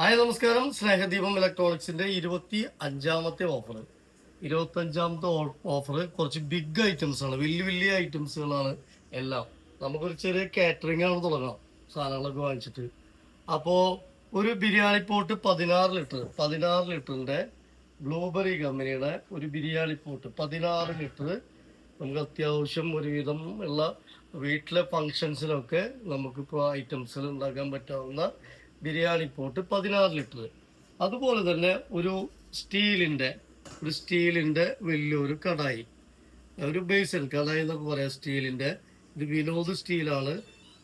Hi നമസ്കാരം. സ്നേഹദീപം ഇലക്ട്രോണിക്സിന്റെ ഇരുപത്തി അഞ്ചാമത്തെ ഓഫർ ഇരുപത്തി അഞ്ചാമത്തെ ഓഫർ കുറച്ച് ബിഗ് ഐറ്റംസ് ആണ്. വലിയ വലിയ ഐറ്റംസുകളാണ് എല്ലാം. നമുക്കൊരു ചെറിയ കാറ്ററിംഗ് ആണ് തുടങ്ങാം. സാധനങ്ങളൊക്കെ വാങ്ങിച്ചിട്ട്. അപ്പോൾ ഒരു ബിരിയാണി പോട്ട് പതിനാറ് ലിറ്റർ. പതിനാറ് ലിറ്ററിന്റെ ബ്ലൂബെറി കമ്പനിയുടെ ഒരു ബിരിയാണി പോട്ട് പതിനാറ് ലിറ്റർ. നമുക്ക് അത്യാവശ്യം ഒരുവിധം ഉള്ള വീട്ടിലെ ഫങ്ഷൻസിലൊക്കെ നമുക്ക് ഇപ്പോൾ ഐറ്റംസുകൾ ഉണ്ടാക്കാൻ പറ്റാവുന്ന ബിരിയാണി പോട്ട് പതിനാറ് ലിറ്റർ അതുപോലെ തന്നെ ഒരു സ്റ്റീലിന്റെ ഒരു സ്റ്റീലിന്റെ വലിയൊരു കടായി. ഒരു ബേസൻ കടായി എന്നൊക്കെ പറയാം സ്റ്റീലിന്റെ ഇത് വിനോദ് സ്റ്റീലാണ്.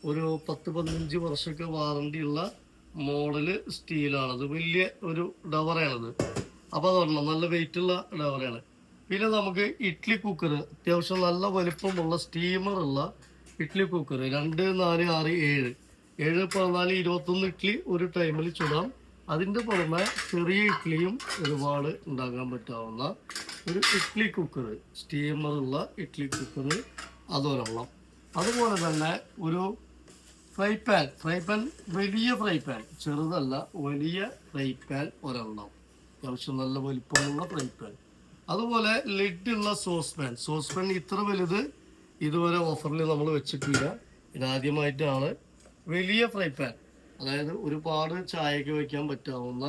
ഒരു പത്ത് പതിനഞ്ച് വർഷമൊക്കെ വാറണ്ടി ഉള്ള മോഡൽ സ്റ്റീലാണത് വലിയ ഒരു ഡവറാണത് അപ്പോൾ അത് പറഞ്ഞാൽ നല്ല വെയിറ്റുള്ള ഡവറാണ് പിന്നെ നമുക്ക് ഇഡ്ലി കുക്കർ അത്യാവശ്യം നല്ല വലിപ്പമുള്ള സ്റ്റീമറുള്ള ഇഡ്ലി കുക്കർ രണ്ട് നാല് ആറ് ഏഴ്. ഏഴ് പതിനാല് ഇരുപത്തൊന്ന് ഇഡ്ഡലി ഒരു ടൈമിൽ ചുടാം. അതിന്റെ പുറമെ ചെറിയ ഇഡ്ഡലിയും ഒരുപാട് ഉണ്ടാക്കാൻ പറ്റാവുന്ന ഒരു ഇഡ്ഡലി കുക്കർ സ്റ്റീമറുള്ള ഇഡ്ഡലി കുക്കർ അതൊരെണ്ണം. അതുപോലെ തന്നെ ഒരു ഫ്രൈ പാൻ ഫ്രൈ പാൻ വലിയ ഫ്രൈ പാൻ ചെറുതല്ല വലിയ ഫ്രൈ പാൻ ഒരെണ്ണം. അത്യാവശ്യം നല്ല വലിപ്പമുള്ള ഫ്രൈ പാൻ. അതുപോലെ ലിഡുള്ള സോസ് പാൻ. സോസ് പാൻ ഇത്ര വലുത് ഇതുവരെ ഓഫറിൽ നമ്മൾ വെച്ചിട്ടില്ല. ഇതാദ്യമായിട്ടാണ് വലിയ ഫ്രൈ പാൻ. അതായത് ഒരുപാട് ചായക്ക് വയ്ക്കാൻ പറ്റാവുന്ന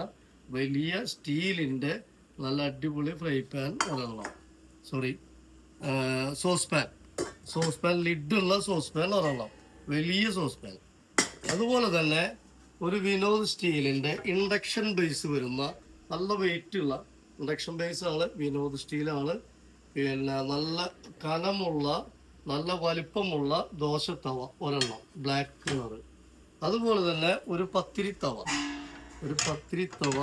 വലിയ സ്റ്റീലിന്റെ നല്ല അടിപൊളി ഫ്രൈ പാൻ ഒരെണ്ണം. Sorry sauce pan. Sauce pan ലിഡുള്ള sauce pan ഒരെണ്ണം. വലിയ സോസ് പാൻ. അതുപോലെ തന്നെ ഒരു വിനോദ് സ്റ്റീലിന്റെ ഇൻഡക്ഷൻ ബേസ് വരുന്ന നല്ല വെയിറ്റുള്ള ഇൻഡക്ഷൻ ബേസ് ആണ് വിനോദ് സ്റ്റീലാണ് പിന്നെ നല്ല കനമുള്ള നല്ല വലിപ്പമുള്ള ദോശത്തവ ഒരെണ്ണം ബ്ലാക്ക് കളർ അതുപോലെ തന്നെ ഒരു പത്തിരി തവ ഒരു പത്തിരി തവ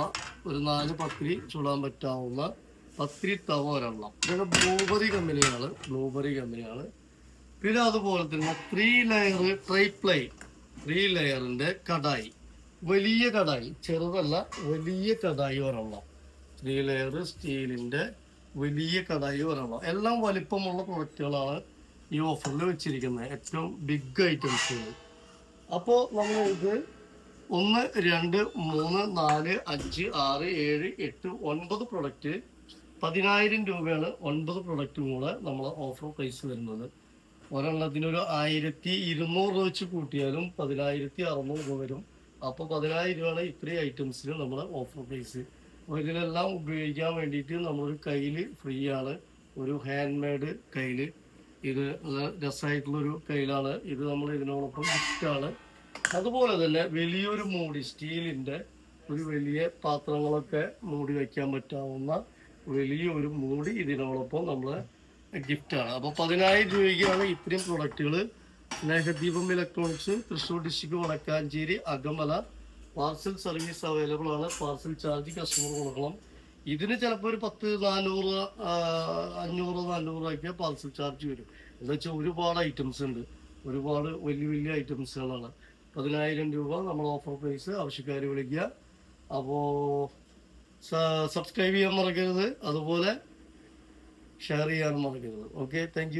ഒരു നാല് പത്തിരി ചുടാൻ പറ്റാവുന്ന പത്തിരി തവ ഒരെണ്ണം. ഇതൊക്കെ ബ്ലൂബെറി കമ്പനിയാണ് ബ്ലൂബെറി കമ്പനിയാണ് പിന്നെ അതുപോലെ തന്നെ ത്രീ ലെയർ ട്രൈപ്ലൈ ത്രീ ലെയറിന്റെ കടായി. വലിയ കടായി ചെറുതല്ല വലിയ കടായി ഒരെണ്ണം. ത്രീ ലെയർ സ്റ്റീലിന്റെ വലിയ കടായി ഒരെണ്ണം. എല്ലാം വലിപ്പമുള്ള പ്രൊഡക്റ്റുകളാണ് ഈ ഓഫറിൽ വെച്ചിരിക്കുന്നത് ഏറ്റവും ബിഗ് ഐറ്റംസ് അപ്പോൾ നമ്മൾ ഇത് ഒന്ന് രണ്ട് മൂന്ന് നാല് അഞ്ച് ആറ് ഏഴ് എട്ട് ഒൻപത് പ്രൊഡക്റ്റ് പതിനായിരം രൂപയാണ് ഒൻപത് പ്രൊഡക്റ്റും കൂടെ നമ്മൾ ഓഫർ പ്രൈസ് വരുന്നത്. ഒരെണ്ണത്തിനൊരു ആയിരത്തി ഇരുന്നൂറ് രൂപ വെച്ച് കൂട്ടിയാലും പതിനായിരത്തി അറുന്നൂറ് രൂപ വരും. അപ്പോൾ പതിനായിരം രൂപയാണ് ഇത്രയും ഐറ്റംസിന് നമ്മൾ ഓഫർ പ്രൈസ് ഇതിലെല്ലാം ഉപയോഗിക്കാൻ വേണ്ടിയിട്ട് നമ്മളൊരു കയ്യിൽ ഫ്രീ ആണ്. ഒരു ഹാൻഡ് മെയ്ഡ് കയ്യിൽ ഇത് രസമായിട്ടുള്ളൊരു കയ്യിലാണ്. ഇത് നമ്മൾ ഇതിനോടൊപ്പം ഗിഫ്റ്റാണ് അതുപോലെ തന്നെ വലിയൊരു മൂടി സ്റ്റീലിന്റെ ഒരു വലിയ പാത്രങ്ങളൊക്കെ മൂടി വയ്ക്കാൻ പറ്റാവുന്ന വലിയൊരു മൂടി ഇതിനോടൊപ്പം നമ്മൾ ഗിഫ്റ്റാണ്. അപ്പോൾ പതിനായിരം രൂപയ്ക്കാണ് ഇത്രയും പ്രൊഡക്റ്റുകൾ Snehadeepam electronics Thrissur district Vadakkanchery Akamala. Parcel service available ആണ് പാർസൽ ചാർജ് കസ്റ്റമർ കൊടുക്കണം ഇതിന് ചിലപ്പോൾ ഒരു പത്ത് നാനൂറ് അഞ്ഞൂറ് നാനൂറ് രൂപയ്ക്ക് പാർസൽ ചാർജ് വരും. എന്ന് വെച്ചാൽ ഒരുപാട് ഐറ്റംസ് ഉണ്ട്. ഒരുപാട് വലിയ വലിയ ഐറ്റംസുകളാണ് പതിനായിരം രൂപ നമ്മൾ ഓഫർ പ്രൈസ് ആവശ്യക്കാർ വിളിക്കുക. അപ്പോൾ സബ്സ്ക്രൈബ് ചെയ്യാൻ മറക്കരുത്. അതുപോലെ ഷെയർ ചെയ്യാൻ മറക്കരുത്. Okay thank